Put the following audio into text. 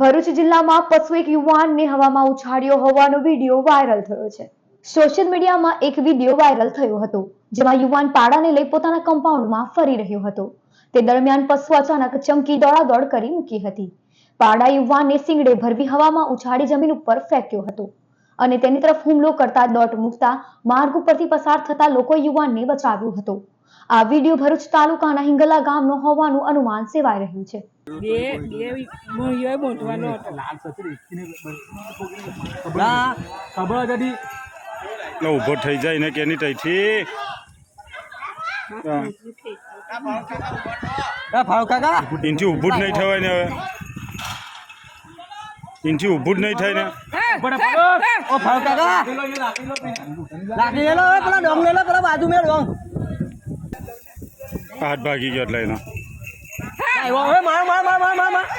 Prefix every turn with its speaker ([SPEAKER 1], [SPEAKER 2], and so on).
[SPEAKER 1] ભરૂચ જિલ્લામાં પશુ એક યુવાનને હવામાં ઉછાળ્યો હોવાનો વીડિયો વાયરલ થયો છે. સોશિયલ મીડિયામાં એક વીડિયો વાયરલ થયો હતો, જેમાં યુવાન પાડાને લઈ પોતાના કમ્પાઉન્ડમાં ફરી રહ્યો હતો. તે દરમિયાન પશુ અચાનક ચમકી દોડાદોડ કરી મૂકી હતી. પાડા યુવાનને સિંગડે ભરવી હવામાં ઉછાળી જમીન ઉપર ફેંક્યો હતો અને તેની તરફ હુમલો કરતા દોટ મૂકતા માર્ગ ઉપરથી પસાર થતા લોકો યુવાનને બચાવ્યો હતો. આ વીડિયો ભરૂચ તાલુકાના હિંગલા ગામનો હોવાનું અનુમાન સેવાઈ રહ્યું છે.
[SPEAKER 2] ઊભો થઈ જાય ને કે એની તઈથી?
[SPEAKER 3] ફાળો
[SPEAKER 2] ઊભું જ નહીં થવાય ને હવે. ઊભું જ નહીં થાય ને.
[SPEAKER 3] ઓ ફાળો કાકા. લાકડી લે લો પેલા ડોંગ લે લો પેલા બાજુ મેં ડોંગ.
[SPEAKER 2] હાથ ભાગી ગયો એટલે એનો.
[SPEAKER 3] માર માર માર માર માર.